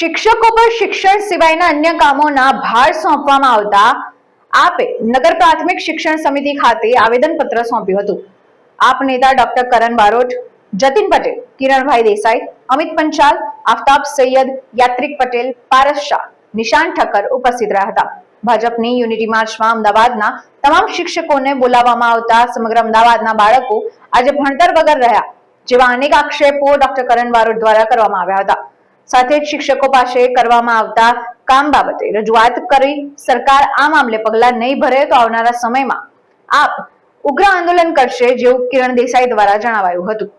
શિક્ષકો પર શિક્ષણ સિવાયના અન્ય કામોના ભાર સોંપવામાં આવતા આપે નગર પ્રાથમિક શિક્ષણ સમિતિ ખાતે આવેદનપત્ર સોંપ્યું હતું. આપ નેતા ડોક્ટર કરણ બારોટ, જતીન પટેલ, કિરણભાઈ દેસાઈ, અમિત પંચાલ, આફતાબ સૈયદ, યાત્રિક પટેલ, પારસ શાહ, નિશાન ઠક્કર ઉપસ્થિત રહ્યા હતા. ભાજપની યુનિટી માર્ચમાં અમદાવાદના તમામ શિક્ષકોને બોલાવવામાં આવતા સમગ્ર અમદાવાદના બાળકો આજે ભણતર વગર રહ્યા, જેવા અનેક આક્ષેપો ડોક્ટર કરણ બારોટ દ્વારા કરવામાં આવ્યા હતા. સાથે જ શિક્ષકો પાસે કરવામાં આવતા કામ બાબતે રજૂઆત કરી સરકાર આ મામલે પગલાં નહીં ભરે તો આવનારા સમયમાં આપ ઉગ્ર આંદોલન કરશે જેવું કિરણ દેસાઈ દ્વારા જણાવાયું હતું.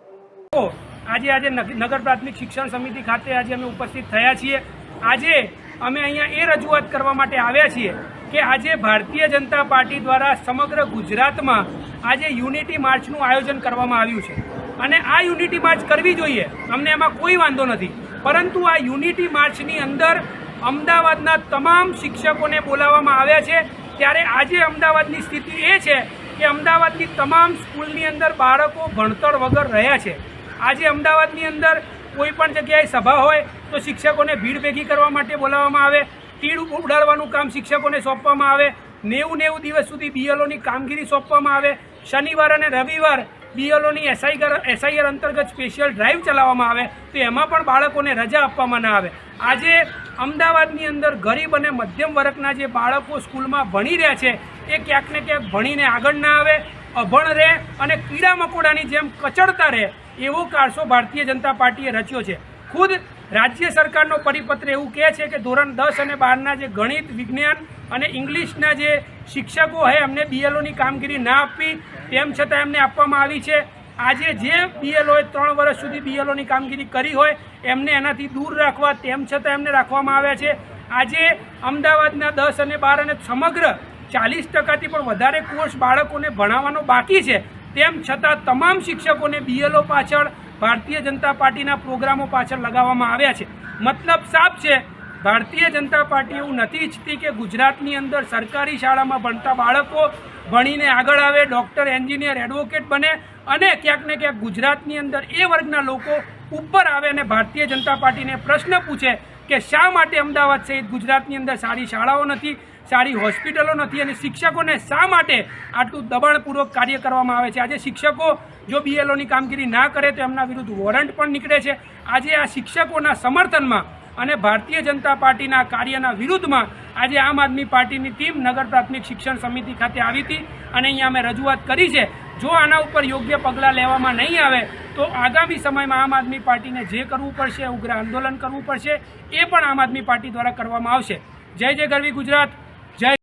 આજે આજે નગ- નગર પ્રાથમિક શિક્ષણ સમિતિ ખાતે આજે અમે ઉપસ્થિત થયા છીએ. આજે અમે અહીંયા એ રજૂઆત કરવા માટે આવ્યા છીએ કે આજે ભારતીય જનતા પાર્ટી દ્વારા સમગ્ર ગુજરાતમાં આજે યુનિટી માર્ચનું આયોજન કરવામાં આવ્યું છે. અને આ યુનિટી માર્ચ કરવી જોઈએ. અમને એમાં કોઈ વાંધો નથી. પરંતુ આ યુનિટી માર્ચની અંદર અમદાવાદના તમામ શિક્ષકોને બોલાવવામાં આવ્યા છે. ત્યારે આજે અમદાવાદની સ્થિતિ એ છે કે અમદાવાદની તમામ સ્કૂલની અંદર બાળકો ભણતર વગર રહ્યા છે. આજે અમદાવાદની અંદર કોઈ પણ જગ્યાએ સભા હોય તો શિક્ષકોને ભીડ ભેગી કરવા માટે બોલાવવામાં આવે. તીડ ઉડાડવાનું કામ શિક્ષકોને સોંપવામાં આવે. નેવું નેવું દિવસ સુધી બીએલઓની કામગીરી સોંપવામાં આવે. શનિવાર અને રવિવાર બીએલઓની એસઆઈ એસઆઈઆર અંતર્ગત સ્પેશિયલ ડ્રાઈવ ચલાવવામાં આવે, તો એમાં પણ બાળકોને રજા આપવામાં ના આવે. આજે અમદાવાદની અંદર ગરીબ અને મધ્યમ વર્ગના જે બાળકો સ્કૂલમાં ભણી રહ્યા છે, એ ક્યાંક ને ક્યાંક ભણીને આગળ ના આવે, અભણ રહે અને કીડા મકોડાની જેમ કચડતા રહે, એવો કારસો ભારતીય જનતા પાર્ટીએ રચ્યો છે. ખુદ રાજ્ય સરકારનો પરિપત્ર એવું કહે છે કે ધોરણ દસ અને બારના જે ગણિત, વિજ્ઞાન અને ઇંગ્લિશના જે શિક્ષકો હોય એમને બીએલઓની કામગીરી ના આપવી. તેમ છતાં એમને આપવામાં આવી છે. આજે જે બીએલઓએ ત્રણ વર્ષ સુધી બીએલઓની કામગીરી કરી હોય, એમને એનાથી દૂર રાખવા, તેમ છતાં એમને રાખવામાં આવ્યા છે. આજે અમદાવાદના દસ અને બાર અને સમગ્ર ચાલીસ ટકાથી પણ વધારે કોર્સ બાળકોને ભણાવવાનો બાકી છે. તેમ છતાં તમામ શિક્ષકોને બીએલઓ પાછળ ભારતીય જનતા પાર્ટીના પ્રોગ્રામો પાછળ લગાવવામાં આવ્યા છે. મતલબ સાફ છે, ભારતીય જનતા પાર્ટી એવું નથી ઈચ્છતી કે ગુજરાતની અંદર સરકારી શાળામાં ભણતા બાળકો ભણીને આગળ આવે, ડૉક્ટર, એન્જિનિયર, એડવોકેટ બને અને ક્યાંક ને ક્યાંક ગુજરાતની અંદર એ વર્ગના લોકો ઉપર આવે અને ભારતીય જનતા પાર્ટીને પ્રશ્ન પૂછે કે શા માટે અમદાવાદ સહિત ગુજરાતની અંદર સારી શાળાઓ નથી? સારી હોસ્પિટલો નથી અને શિક્ષકોને શા માટે આટલું દબાણપૂર્વક કાર્ય કરવામાં આવે છે? આજે શિક્ષકો જો બીએલઓની કામગીરી ના કરે તો એમના વિરુદ્ધ વોરંટ પણ નીકળે છે. આજે આ શિક્ષકોના સમર્થનમાં અને ભારતીય જનતા પાર્ટીના કાર્યના વિરુદ્ધમાં આજે આમ આદમી પાર્ટીની ટીમ નગર પ્રાથમિક શિક્ષણ સમિતિ ખાતે આવી હતી અને અહીંયા અમે રજૂઆત કરી છે. જો આના ઉપર યોગ્ય પગલાં લેવામાં નહીં આવે તો આગામી સમયમાં આમ આદમી પાર્ટીને જે કરવું પડશે, ઉગ્ર આંદોલન કરવું પડશે, એ પણ આમ આદમી પાર્ટી દ્વારા કરવામાં આવશે. જય જય ગરવી ગુજરાત. जय